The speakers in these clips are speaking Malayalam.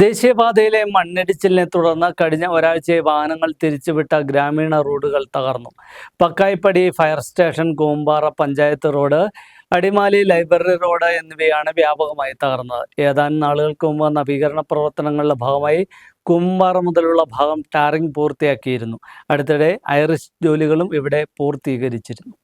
ദേശീയപാതയിലെ മണ്ണിടിച്ചിലിനെ തുടർന്ന് കഴിഞ്ഞ ഒരാഴ്ചയായി വാഹനങ്ങൾ തിരിച്ചുവിട്ട ഗ്രാമീണ റോഡുകൾ തകർന്നു. Pakkayippadi fire station Koombara panchayat road Adimali library road എന്നിവയാണ് വ്യാപകമായി തകർന്നത്. ഏതാനും നാളുകൾക്ക് മുമ്പ് നവീകരണ പ്രവർത്തനങ്ങളുടെ ഭാഗമായി കുമ്പാറ മുതലുള്ള ഭാഗം ടാറിംഗ് പൂർത്തിയാക്കിയിരുന്നു. അടുത്തിടെ ഐറിഷ് ജോലികളും ഇവിടെ പൂർത്തീകരിച്ചിരുന്നു.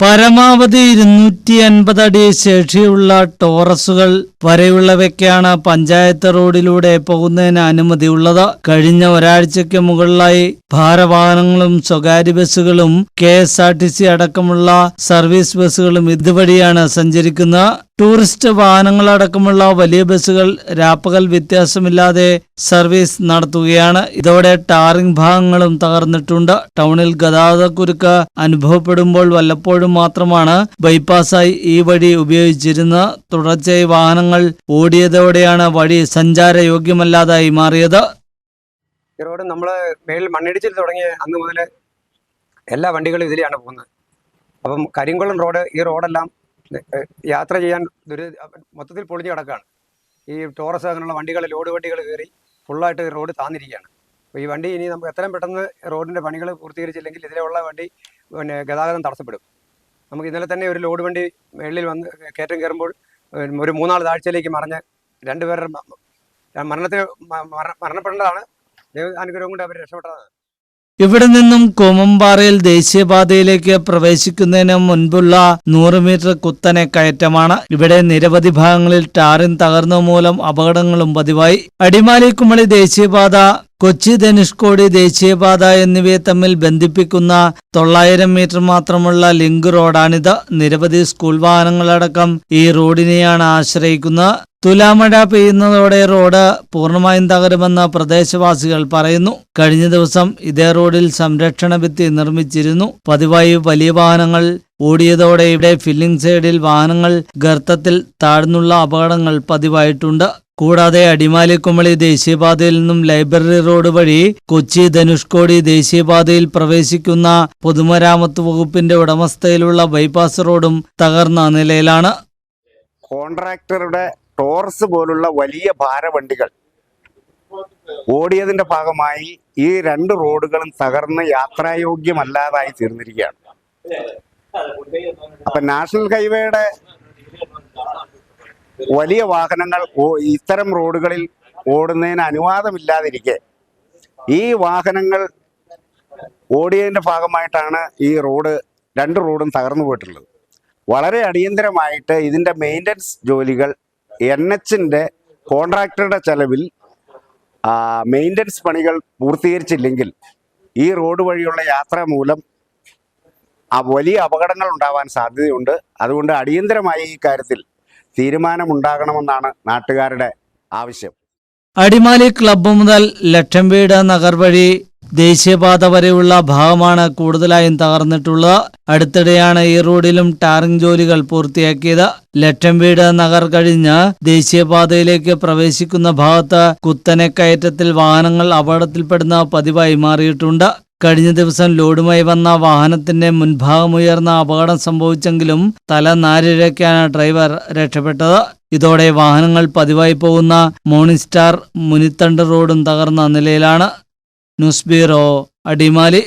പരമാവധി ഇരുന്നൂറ്റി അൻപത് അടി ശേഷിയുള്ള ടോറസുകൾ വരെയുള്ളവയ്ക്കാണ് പഞ്ചായത്ത് റോഡിലൂടെ പോകുന്നതിന് അനുമതിയുള്ളത്. കഴിഞ്ഞ ഒരാഴ്ചയ്ക്ക് മുകളിലായി ഭാരവാഹനങ്ങളും സ്വകാര്യ ബസ്സുകളും K S R T C അടക്കമുള്ള സർവീസ് ബസ്സുകളും ഇതുവഴിയാണ് സഞ്ചരിക്കുന്നത്. ടൂറിസ്റ്റ് വാഹനങ്ങളടക്കമുള്ള വലിയ ബസ്സുകൾ രാപ്പകൽ വ്യത്യാസമില്ലാതെ സർവീസ് നടത്തുകയാണ്. ഇതോടെ ടാറിംഗ് ഭാഗങ്ങളും തകർന്നിട്ടുണ്ട്. ടൗണിൽ ഗതാഗതക്കുരുക്ക് അനുഭവപ്പെടുമ്പോൾ വല്ലപ്പോഴും മാത്രമാണ് ബൈപ്പാസായി ഈ വഴി ഉപയോഗിച്ചിരുന്നത്. തുടർച്ചയായി വാഹനങ്ങൾ ഓടിയതോടെയാണ് വഴി സഞ്ചാരയോഗ്യമല്ലാതായി മാറിയത്. റോഡ് നമ്മൾ മണ്ണിടിച്ചിൽ തുടങ്ങിയ അന്ന് മുതൽ എല്ലാ വണ്ടികളും ഇതിലെയാണ് പോകുന്നത്. അപ്പം കരിങ്കുളം റോഡ് ഈ റോഡെല്ലാം യാത്ര ചെയ്യാൻ ദുരി മൊത്തത്തിൽ പൊളിഞ്ഞു കിടക്കുകയാണ് ഈ ടോറസ് അങ്ങനെയുള്ള വണ്ടികൾ ലോഡ് വണ്ടികൾ കയറി ഫുള്ളായിട്ട് റോഡ് താന്നിരിക്കുകയാണ്. അപ്പോൾ ഈ വണ്ടി ഇനി നമുക്ക് എത്രയും പെട്ടെന്ന് റോഡിന്റെ പണികൾ പൂർത്തീകരിച്ചില്ലെങ്കിൽ ഇതിലുള്ള വണ്ടി പിന്നെ ഗതാഗതം തടസ്സപ്പെടും. നമുക്ക് ഇന്നലെ തന്നെ ഒരു ലോഡ് വണ്ടി മേളിൽ വന്ന് കയറ്റം കയറുമ്പോൾ ഒരു മൂന്നാൽ താഴ്ചയിലേക്ക് മറിഞ്ഞ് രണ്ടുപേരുടെ മരണത്തിന് മരണപ്പെടേണ്ടതാണ്. ദൈവ അനുഗ്രഹം കൊണ്ട് അവർ രക്ഷപ്പെട്ടതാണ്. ഇവിടെ നിന്നും കോമമ്പാറയിൽ ദേശീയപാതയിലേക്ക് പ്രവേശിക്കുന്നതിന് മുൻപുള്ള നൂറ് മീറ്റർ കുത്തനെ കയറ്റമാണ്. ഇവിടെ നിരവധി ഭാഗങ്ങളിൽ ടാറിൻ തകർന്ന മൂലം അപകടങ്ങളും പതിവായി. അടിമാലി കുമളി ദേശീയപാത കൊച്ചി ധനുഷ്കോടി ദേശീയപാത എന്നിവയെ തമ്മിൽ ബന്ധിപ്പിക്കുന്ന തൊള്ളായിരം മീറ്റർ മാത്രമുള്ള ലിങ്ക് റോഡാണിത്. നിരവധി സ്കൂൾ വാഹനങ്ങളടക്കം ഈ റോഡിനെയാണ് ആശ്രയിക്കുന്നത് തുലാമഴ പെയ്യുന്നതോടെ റോഡ് പൂർണമായും തകരുമെന്ന് പ്രദേശവാസികൾ പറയുന്നു. കഴിഞ്ഞ ദിവസം ഇതേ റോഡിൽ സംരക്ഷണ ഭിത്തി നിർമ്മിച്ചിരുന്നു. പതിവായി വലിയ വാഹനങ്ങൾ ഓടിയതോടെ ഇവിടെ ഫില്ലിംഗ് സൈഡിൽ വാഹനങ്ങൾ ഗർത്തത്തിൽ താഴ്ന്നുള്ള അപകടങ്ങൾ പതിവായിട്ടുണ്ട്. കൂടാതെ അടിമാലിക്കുമളി ദേശീയപാതയിൽ നിന്നും ലൈബ്രറി റോഡ് വഴി കൊച്ചി ധനുഷ്കോടി ദേശീയപാതയിൽ പ്രവേശിക്കുന്ന പൊതുമരാമത്ത് വകുപ്പിന്റെ ഉടമസ്ഥയിലുള്ള ബൈപ്പാസ് റോഡും തകർന്ന നിലയിലാണ്. കോൺട്രാക്ടറുടെ ടോർസ് പോലുള്ള വലിയ ഭാരവണ്ടികൾ ഓടിയതിന്റെ ഭാഗമായി ഈ രണ്ട് റോഡുകളും തകർന്ന് യാത്രായോഗ്യമല്ലാതായി തീർന്നിരിക്കുകയാണ്. അപ്പൊ നാഷണൽ ഹൈവേയുടെ വലിയ വാഹനങ്ങൾ ഇത്തരം റോഡുകളിൽ ഓടുന്നതിന് അനുവാദമില്ലാതിരിക്കെ. ഈ വാഹനങ്ങൾ ഓടിയതിന്റെ ഭാഗമായിട്ടാണ് ഈ റോഡ് രണ്ട് റോഡും തകർന്നു പോയിട്ടുള്ളത്. വളരെ അടിയന്തരമായിട്ട് ഇതിന്റെ മെയിന്റനൻസ് ജോലികൾ എൻ എച്ചിന്റെ കോൺട്രാക്ടറുടെ ചെലവിൽ മെയിന്റനൻസ് പണികൾ പൂർത്തീകരിച്ചില്ലെങ്കിൽ ഈ റോഡ് വഴിയുള്ള യാത്ര മൂലം വലിയ അപകടങ്ങൾ ഉണ്ടാവാൻ സാധ്യതയുണ്ട്. അതുകൊണ്ട് അടിയന്തരമായി ഈ കാര്യത്തിൽ തീരുമാനമുണ്ടാകണമെന്നാണ് നാട്ടുകാരുടെ ആവശ്യം. അടിമാലി ക്ലബ്ബ് മുതൽ ലക്ഷംവീട് നഗർ വഴി ദേശീയപാത വരെയുള്ള ഭാഗമാണ് കൂടുതലായും തകർന്നിട്ടുള്ളത്. അടുത്തിടെയാണ് ഈ റോഡിലും ടാറിംഗ് ജോലികൾ പൂർത്തിയാക്കിയത്. ലക്ഷംവീട് നഗർ കഴിഞ്ഞ് ദേശീയപാതയിലേക്ക് പ്രവേശിക്കുന്ന ഭാഗത്ത് കുത്തനെ കയറ്റത്തിൽ വാഹനങ്ങൾ അപകടത്തിൽപ്പെടുന്ന പതിവായി മാറിയിട്ടുണ്ട്. കഴിഞ്ഞ ദിവസം ലോഡുമായി വന്ന വാഹനത്തിന്റെ മുൻഭാഗം ഉയർന്ന അപകടം സംഭവിച്ചെങ്കിലും തല നാരിഴയ്ക്കാണ് ഡ്രൈവർ രക്ഷപ്പെട്ടത്. ഇതോടെ വാഹനങ്ങൾ പതിവായി പോകുന്ന മോർണിംഗ് സ്റ്റാർ മുനിത്തണ്ട് റോഡും തകർന്ന നിലയിലാണ്. News bureau Adimali.